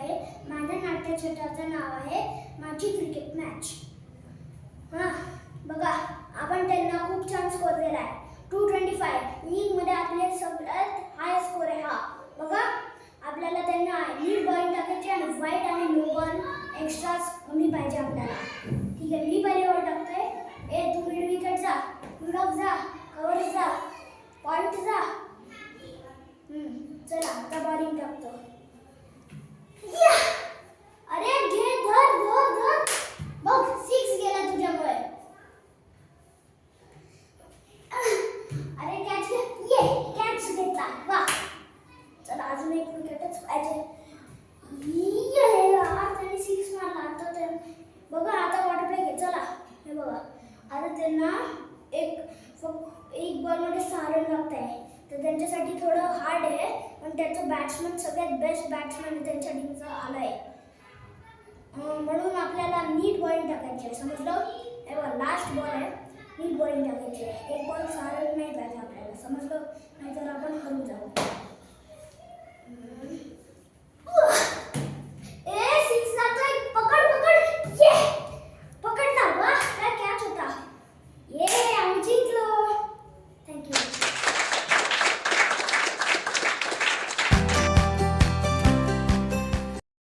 आहे. माझ्या नाट्यछटाचं नाव आहे माझी क्रिकेट मॅच हां बघा आपण त्यांना खूप छान स्कोर दिला आहे टू ट्वेंटी फाईव्ह लीगमध्ये आपले सगळ्यात हाय स्कोर आहे हा. बघा आपल्याला त्यांना लीड बॉल टाकायची आणि व्हाईट आणि नो बॉल एक्स्ट्रा कमी पाहिजे आपल्याला? ठीक आहे मी पहिले बॉल टाकतोय. ए तू मिड विकेट जा. मिडॉफ जा. कवर जा. पॉईंट जा. चला आता बॉलिंग टाकतो. बघा आता वॉटर ब्रेक आहे चला. हे बघा. आता त्यांना एक एक बॉलमध्ये सहा रन लागत आहे तर त्यांच्यासाठी थोडं हार्ड आहे. पण त्याचं बॅट्समन सगळ्यात बेस्ट बॅट्समन त्यांच्या टीमचा आला आहे म्हणून आपल्याला नीट बॉलिंग टाकायची आहे. समजलं? हे बघा लास्ट बॉल आहे. नीट बॉलिंग टाकायची आहे. एक बॉल सहा रन नाही पाहिजे आपल्याला. समजलं?